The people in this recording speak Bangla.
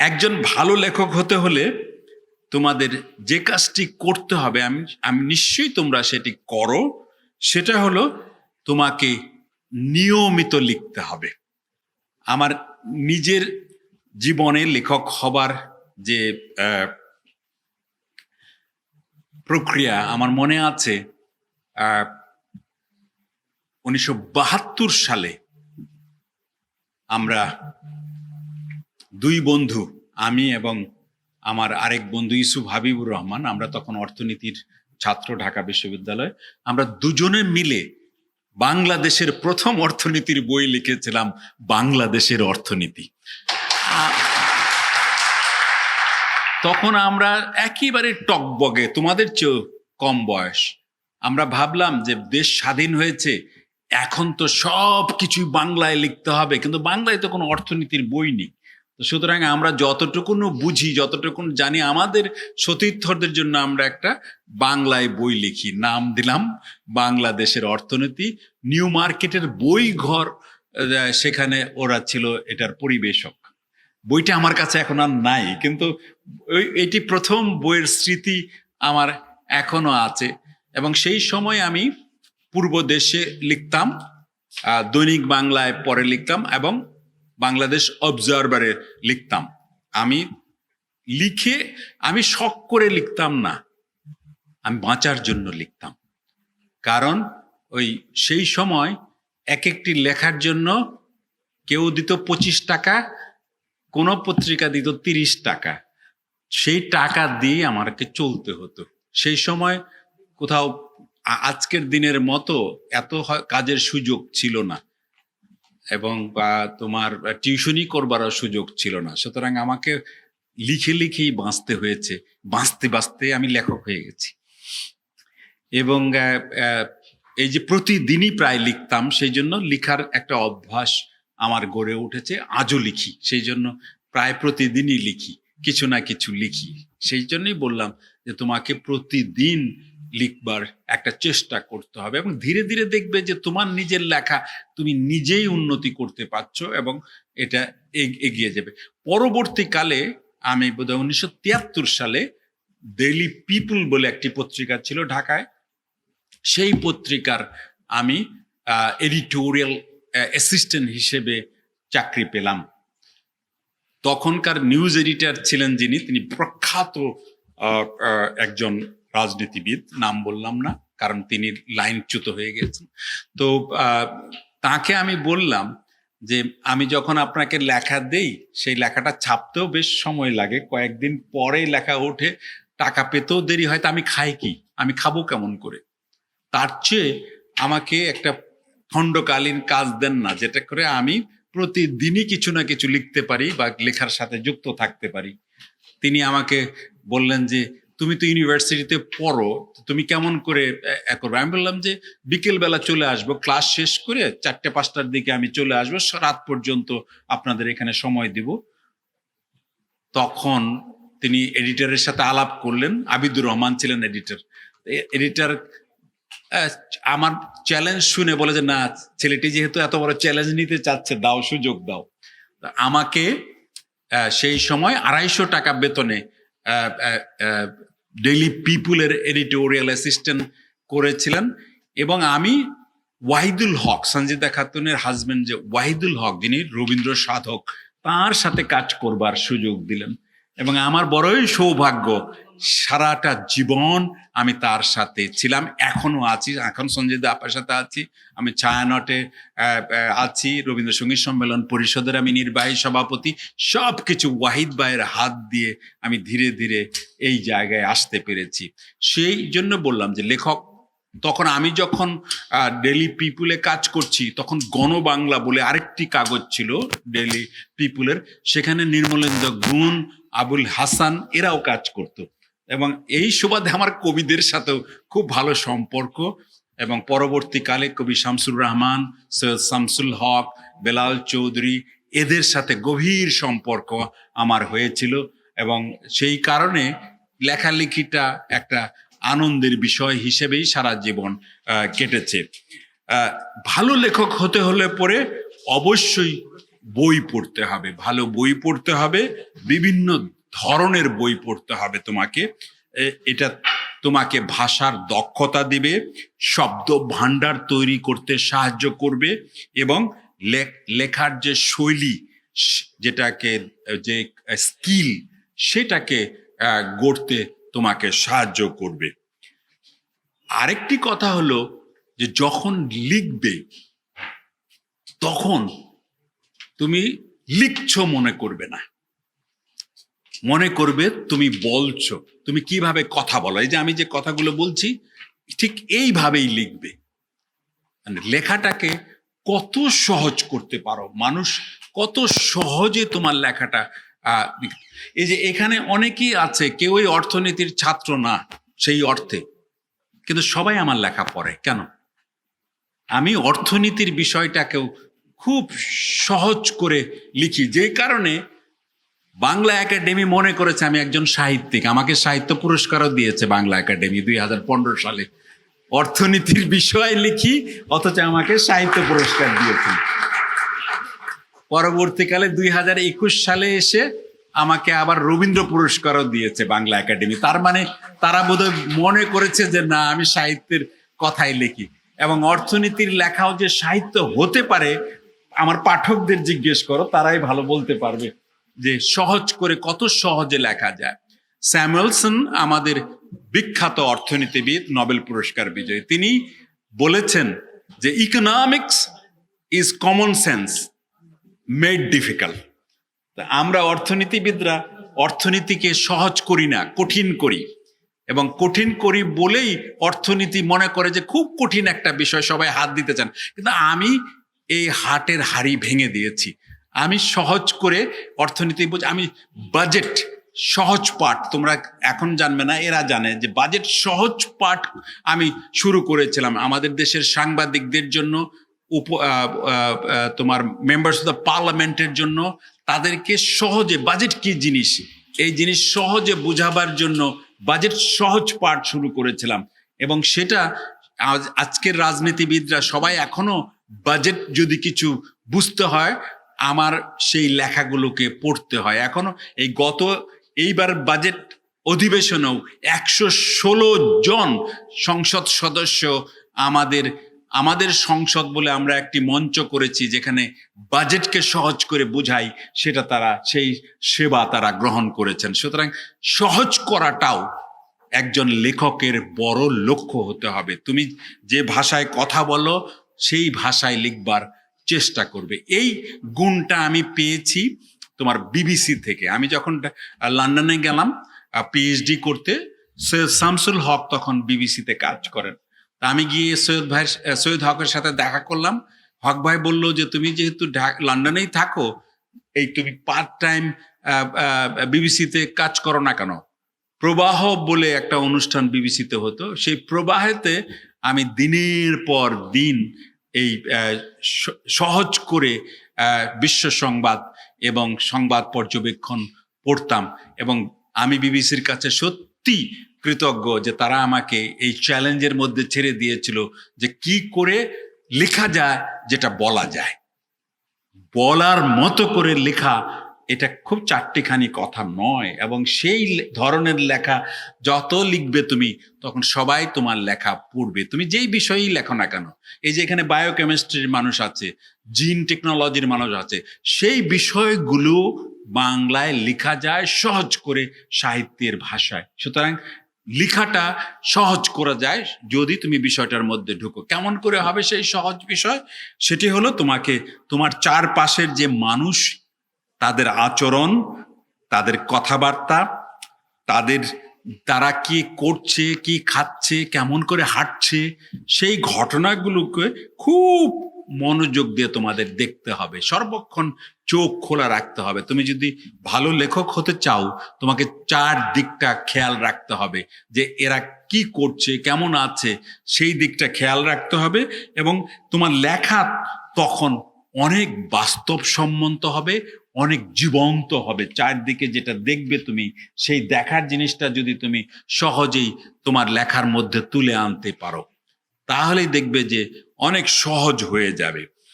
একজন ভালো লেখক হতে হলে তোমাদের যে কাজটি করতে হবে, আমি আমি নিশ্চয়ই তোমরা সেটি করো, সেটা হলো তোমাকে নিয়মিত লিখতে হবে। আমার নিজের জীবনে লেখক হবার যে প্রক্রিয়া আমার মনে আছে উনিশশো বাহাত্তর সালে আমরা দুই বন্ধু, আমি এবং আমার আরেক বন্ধু ইসুফ হাবিবুর রহমান, আমরা তখন অর্থনীতির ছাত্র ঢাকা বিশ্ববিদ্যালয়, আমরা দুজনে মিলে বাংলাদেশের প্রথম অর্থনীতির বই লিখেছিলাম, বাংলাদেশের অর্থনীতি। তখন আমরা একেবারে টকবগে, তোমাদের চেয়েও কম বয়স, আমরা ভাবলাম যে দেশ স্বাধীন হয়েছে, এখন তো সব কিছুই বাংলায় লিখতে হবে, কিন্তু বাংলায় তো কোনো অর্থনীতির বই নেই। তো সুতরাং আমরা যতটুকুন বুঝি, যতটুকুন জানি, আমাদের সতীর্থদের জন্য আমরা একটা বাংলায় বই লিখি। নাম দিলাম, বাংলাদেশের অর্থনীতি। নিউ মার্কেটের বই ঘর সেখানে ওরা ছিল এটার পরিবেশক। বইটা আমার কাছে এখন আর নাই, কিন্তু ওই- এটি প্রথম বইয়ের স্মৃতি আমার এখনও আছে। এবং সেই সময় আমি পূর্ব দেশে লিখতাম দৈনিক বাংলায় পরে লিখতাম এবং বাংলাদেশ অবজারভারে লিখতাম। আমি লিখে, আমি শখ করে লিখতাম না। আমি বাঁচার জন্য লিখতাম। কারণ ওই সেই সময় এক একটি লেখার জন্য কেউ দিত পঁচিশ টাকা, কোনো পত্রিকা দিত তিরিশ টাকা। সেই টাকা দিয়ে আমাকে চলতে হতো। সেই সময় কোথাও আজকের দিনের মতো এত কাজের সুযোগ ছিল না। এবং বা তোমার টিউশনই করবারও সুযোগ ছিল না। সুতরাং আমাকে লিখে লিখেই বাঁচতে হয়েছে। বাঁচতে বাঁচতে আমি লেখক হয়ে গেছি। এবং এই যে প্রতিদিনই প্রায় লিখতাম, সেই জন্য লিখার একটা অভ্যাস আমার গড়ে উঠেছে। আজও লিখি। সেই জন্য প্রায় প্রতিদিনই লিখি। কিছু না কিছু লিখি। সেই জন্যই বললাম যে তোমাকে প্রতিদিন লিখবার একটা চেষ্টা করতে হবে এবং ধীরে ধীরে দেখবে যে তোমার নিজের লেখা তুমি নিজেই উন্নতি করতে পারছ এবং এটা এগ- এগিয়ে যাবে। পরবর্তীকালে আমি বোধহয় উনিশশো তিয়াত্তর সালে ডেইলি পিপুল বলে একটি পত্রিকা ছিল ঢাকায়। সেই পত্রিকার আমি এডিটোরিয়াল অ্যাসিস্ট্যান্ট হিসেবে চাকরি পেলাম। তখনকার নিউজ এডিটর ছিলেন যিনি, তিনি প্রখ্যাত একজন রাজনীতিবিদ, নাম বললাম না, কারণ তিনি লাইনচ্যুত হয়ে গেছেন। তো তাকে আমি বললাম যে, আমি যখন আপনাকে লেখা দেই, সেই লেখাটা ছাপতেও বেশ সময় লাগে। কয়েকদিন পরে লেখা ওঠে, টাকা পেতেও দেরি হয়, তা আমি খাই কি? আমি খাব কেমন করে? তার চেয়ে আমাকে একটা খণ্ডকালীন কাজ দেন না, যেটা করে আমি প্রতিদিনই কিছু না কিছু লিখতে পারি বা লেখার সাথে যুক্ত থাকতে পারি। তিনি আমাকে বললেন যে, তুমি তো ইউনিভার্সিটিতে পড়ো তুমি কেমন করে করবে? আমি বললাম যে, বিকেলবেলা চলে আসব ক্লাস শেষ করে চারটে, পাঁচটার দিকে আমি চলে আসব রাত পর্যন্ত আপনাদের এখানে সময় দিব। তখন তিনি এডিটরের সাথে আলাপ করলেন, আবিদুর রহমান ছিলেন এডিটর। এডিটর আমার চ্যালেঞ্জ শুনে বলে যে, না, ছেলেটি যেহেতু এত বড় চ্যালেঞ্জ নিতে চাচ্ছে, দাও সুযোগ দাও। আমাকে সেই সময় আড়াইশো টাকা বেতনে ডেইলি পিপুলের এডিটোরিয়াল অ্যাসিস্ট্যান্ট করেছিলেন। এবং আমি ওয়াহিদুল হক সঞ্জিদা খাতুনের হাজবেন্ড যে ওয়াহিদুল হক, যিনি রবীন্দ্র সাধক, তার সাথে কাজ করবার সুযোগ দিলেন। এবং আমার বড়ই সৌভাগ্য সারাটা জীবন আমি তার সাথে ছিলাম। এখনও আছি, এখন সঞ্জয় আপার সাথে আছি। আমি ছায়ানটে আছি। রবীন্দ্রসঙ্গীত সম্মেলন পরিষদের আমি নির্বাহী সভাপতি। সব কিছু ওয়াহিদ ভাইয়ের হাত দিয়ে আমি ধীরে ধীরে এই জায়গায় আসতে পেরেছি। সেই জন্য বললাম যে লেখক, তখন আমি যখন ডেলি পিপুলে কাজ করছি, তখন গণবাংলা বলে আরেকটি কাগজ ছিল ডেলি পিপুলের সেখানে নির্মলেন্দ্র গুণ, আবুল হাসান, এরাও কাজ করতো। এবং এই সুবাদে আমার কবিদের সাথেও খুব ভালো সম্পর্ক এবং পরবর্তীকালে কবি শামসুর রহমান, সৈয়দ শামসুল হক, বেলাল চৌধুরী এদের সাথে গভীর সম্পর্ক আমার হয়েছিল এবং সেই কারণে লেখালেখিটা একটা আনন্দের বিষয় হিসেবেই সারা জীবন কেটেছে। ভালো লেখক হতে হলে পরে অবশ্যই বই পড়তে হবে। ভালো বই পড়তে হবে, বিভিন্ন ধরনের বই পড়তে হবে তোমাকে। এটা তোমাকে ভাষার দক্ষতা দিবে, শব্দ ভাণ্ডার তৈরি করতে সাহায্য করবে এবং লেখার যে শৈলী যেটাকে, যে স্কিল, সেটাকে গড়তে তোমাকে সাহায্য করবে। আরেকটি কথা হলো যে যখন লিখবে, তখন তুমি লিখছো মনে করবে না। মনে করবে তুমি বলছো। তুমি কীভাবে কথা বলো? এই যে আমি যে কথাগুলো বলছি, ঠিক এইভাবেই লিখবে। মানে লেখাটাকে কত সহজ করতে পারো? মানুষ কত সহজে তোমার লেখাটা এই যে এখানে অনেকেই আছে কেউই অর্থনীতির ছাত্র না, সেই অর্থে। কিন্তু সবাই আমার লেখা পড়ে। কেন? আমি অর্থনীতির বিষয়টাকেও খুব সহজ করে লিখি। যে কারণে বাংলা একাডেমি মনে করেছে আমি একজন সাহিত্যিক। আমাকে সাহিত্য পুরস্কারও দিয়েছে বাংলা একাডেমি দুই হাজার পনেরো সালে। অর্থনীতির বিষয় লিখি, অথচ আমাকে সাহিত্য পুরস্কার দিয়েছে পরবর্তীকালে দুই হাজার একুশ সালে এসে আমাকে আবার রবীন্দ্র পুরস্কারও দিয়েছে বাংলা একাডেমি। তার মানে তারা বোধহয় মনে করেছে যে, না, আমি সাহিত্যের কথাই লিখি। এবং অর্থনীতির লেখাও যে সাহিত্য হতে পারে, আমার পাঠকদের জিজ্ঞেস করো, তারাই ভালো বলতে পারবে। যে সহজ করে কত সহজে লেখা যায়। স্যামুয়েলসন আমাদের বিখ্যাত অর্থনীতিবিদ, নোবেল পুরস্কার বিজয়ী। তিনি বলেছেন যে economics is common sense made difficult আমরা অর্থনীতিবিদরা অর্থনীতিকে সহজ করি না, কঠিন করি। এবং কঠিন করি বলেই অর্থনীতি মনে করে যে খুব কঠিন একটা বিষয়, সবাই হাত দিতে চান। কিন্তু আমি এই হাটের হাড়ি ভেঙে দিয়েছি। আমি সহজ করে অর্থনীতি বুঝ, আমি বাজেট সহজ পাঠ, তোমরা এখন জানবে না, এরা জানে যে বাজেট সহজ পাঠ আমি শুরু করেছিলাম আমাদের দেশের সাংবাদিকদের জন্য, উপ তোমার মেম্বার্স অফ দ্য পার্লামেন্টের জন্য, তাদেরকে সহজে বাজেট কি জিনিস? এই জিনিস সহজে বোঝাবার জন্য বাজেট সহজ পাঠ শুরু করেছিলাম এবং সেটা আজ- আজকের রাজনীতিবিদরা সবাই এখনও বাজেট যদি কিছু বুঝতে হয় আমার সেই লেখাগুলোকে পড়তে হয়। এখনও এই গত এইবার বাজেট অধিবেশনেও একশো ষোলো জন সংসদ সদস্য আমাদের আমাদের সংসদ বলে আমরা একটি মঞ্চ করেছি যেখানে বাজেটকে সহজ করে বোঝাই, সেটা তারা, সেই সেবা তারা গ্রহণ করেছেন। সুতরাং সহজ করাটাও একজন লেখকের বড় লক্ষ্য হতে হবে। তুমি যে ভাষায় কথা বলো, সেই ভাষায় লিখবার চেষ্টা করবে। এই গুণটা আমি পেয়েছি তোমার বিবিসি থেকে। আমি যখন লন্ডনে গেলাম পিএইচডি করতে, সৈয়দ শামসুল হক তখন বিবিসিতে কাজ করেন। তা আমি গিয়ে সৈয়দ ভাই সৈয়দ হকের সাথে দেখা করলাম। হক ভাই বলল যে, তুমি যেহেতু লন্ডনেই থাকো, এই তুমি পার্ট টাইম বিবিসিতে কাজ করো না কেন? প্রবাহ বলে একটা অনুষ্ঠান বিবিসিতে হতো। সেই প্রবাহেতে আমি দিনের পর দিন এই সহজ করে বিশ্ব সংবাদ এবং সংবাদ পর্যবেক্ষণ পড়তাম এবং আমি বিবিসির কাছে সত্যি কৃতজ্ঞ যে তারা আমাকে এই চ্যালেঞ্জের মধ্যে ছেড়ে দিয়েছিল যে কি করে লেখা যায় যেটা বলা যায়। বলার মতো করে লেখা এটা খুব চারটিখানি কথা নয় এবং সেই ধরনের লেখা যত লিখবে তুমি, তখন সবাই তোমার লেখা পড়বে। তুমি যেই বিষয়েই লেখো না কেন, এই যে এখানে বায়োকেমিস্ট্রির মানুষ আছে জিন টেকনোলজির মানুষ আছে, সেই বিষয়গুলো বাংলায় লেখা যায় সহজ করে সাহিত্যের ভাষায়। সুতরাং লেখাটা সহজ করা যায় যদি তুমি বিষয়টার মধ্যে ঢুকো। কেমন করে হবে সেই সহজ বিষয়? সেটি হলো তোমাকে তোমার চারপাশের যে মানুষ তাদের আচরণ, তাদের কথাবার্তা, তাদের তারা কি করছে, কি খাচ্ছে, কেমন করে হাঁটছে, সেই ঘটনাগুলোকে খুব মনোযোগ দিয়ে তোমাদের দেখতে হবে। সর্বক্ষণ চোখ খোলা রাখতে হবে। তুমি যদি ভালো লেখক হতে চাও, তোমাকে চার দিকটা খেয়াল রাখতে হবে যে এরা কি করছে, কেমন আছে, সেই দিকটা খেয়াল রাখতে হবে এবং তোমার লেখা তখন অনেক বাস্তব বাস্তবসম্মত হবে, অনেক জীবন্ত হবে। চারদিকে যেটা দেখবে তুমি, সেই দেখার জিনিসটা যদি তুমি সহজেই তোমার লেখার মধ্যে তুলে আনতে পারো, তাহলেই দেখবে যে অনেক সহজ হয়ে যাবে।